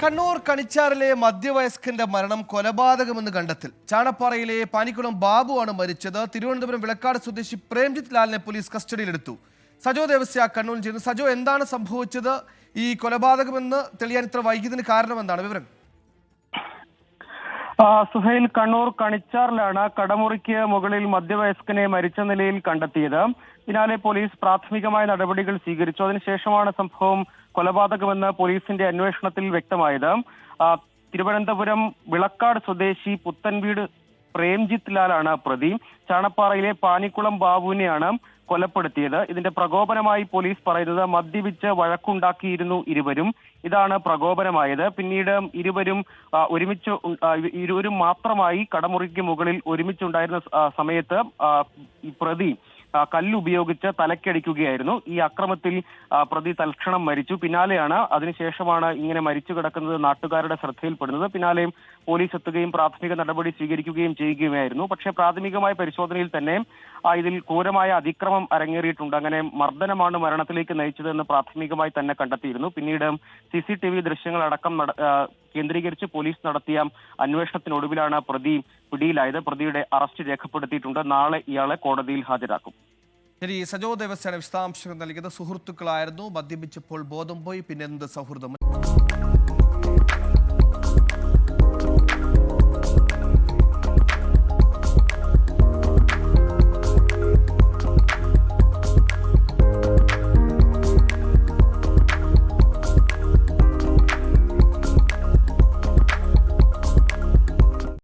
കണ്ണൂർ കണിച്ചാറിലെ മധ്യവയസ്കന്റെ മരണം കൊലപാതകമെന്ന് കണ്ടെത്തൽ. ചാണപ്പാറയിലെ പാനിക്കുളം ബാബുവാണ് മരിച്ചത്. തിരുവനന്തപുരം വിളക്കാട് സ്വദേശി പ്രേംജിത്ത് ലാലിനെ പോലീസ് കസ്റ്റഡിയിലെടുത്തു. സജോ ദേവസ്യ കണ്ണൂരിൽ ചെയ്യുന്നു സജോ എന്താണ് സംഭവിച്ചത്? ഈ കൊലപാതകമെന്ന് തെളിയാൻ ഇത്ര വൈകിയതിന് കാരണം എന്താണ് വിവരം സുഹൈൽ കണ്ണൂർ കണിച്ചാറിലാണ് കടമുറിക്ക് മുകളിൽ മധ്യവയസ്കനെ മരിച്ച നിലയിൽ കണ്ടെത്തിയത്. പിന്നാലെ പോലീസ് പ്രാഥമികമായ നടപടികൾ സ്വീകരിച്ചു. അതിനുശേഷമാണ് സംഭവം കൊലപാതകമെന്ന് പോലീസിന്റെ അന്വേഷണത്തിൽ വ്യക്തമായത്. തിരുവനന്തപുരം വിളക്കാട് സ്വദേശി പുത്തൻവീട് പ്രേംജിത്ത് ലാലാണ് പ്രതി. ചാണപ്പാറയിലെ പാനിക്കുളം ബാബുവിനെയാണ് കൊലപ്പെടുത്തിയത്. ഇതിന്റെ പ്രകോപനമായി പോലീസ് പറയുന്നത് മദ്യപിച്ച് വഴക്കുണ്ടാക്കിയിരുന്നു ഇരുവരും. ഇതാണ് പ്രകോപനമായത്. പിന്നീട് ഇരുവരും ഒരുമിച്ച് ഇരുവരും മാത്രമായി കടമുറിക്ക് മുകളിൽ ഒരുമിച്ചുണ്ടായിരുന്ന സമയത്ത് പ്രതി കല്ലുപയോഗിച്ച് തലക്കടിക്കുകയായിരുന്നു. ഈ അക്രമത്തിൽ പ്രതി തൽക്ഷണം മരിച്ചു. പിന്നാലെയാണ് അതിനുശേഷമാണ് ഇങ്ങനെ മരിച്ചു കിടക്കുന്നത് നാട്ടുകാരുടെ ശ്രദ്ധയിൽപ്പെടുന്നത്. പിന്നാലെയും പോലീസ് എത്തുകയും പ്രാഥമിക നടപടി സ്വീകരിക്കുകയും ചെയ്യുകയുമായിരുന്നു. പക്ഷേ പ്രാഥമികമായ പരിശോധനയിൽ തന്നെ ഇതിൽ ക്രൂരമായ അതിക്രമം അരങ്ങേറിയിട്ടുണ്ട്. അങ്ങനെ മർദ്ദനമാണ് മരണത്തിലേക്ക് നയിച്ചതെന്ന് പ്രാഥമികമായി തന്നെ കണ്ടെത്തിയിരുന്നു. പിന്നീട് സി സി ടി വി ദൃശ്യങ്ങളടക്കം കേന്ദ്രീകരിച്ച് പോലീസ് നടത്തിയ അന്വേഷണത്തിനൊടുവിലാണ് പ്രതി പിടിയിലായത്. പ്രതിയുടെ അറസ്റ്റ് രേഖപ്പെടുത്തിയിട്ടുണ്ട്. നാളെ ഇയാളെ കോടതിയിൽ ഹാജരാക്കും. ശരി സജോ ദേവസ്യാണ് വിശദാംശങ്ങൾ നൽകിയത്. സുഹൃത്തുക്കളായിരുന്നു. മദ്യപിച്ചപ്പോൾ ബോധം പോയി. പിന്നെ എന്ത് സൗഹൃദം?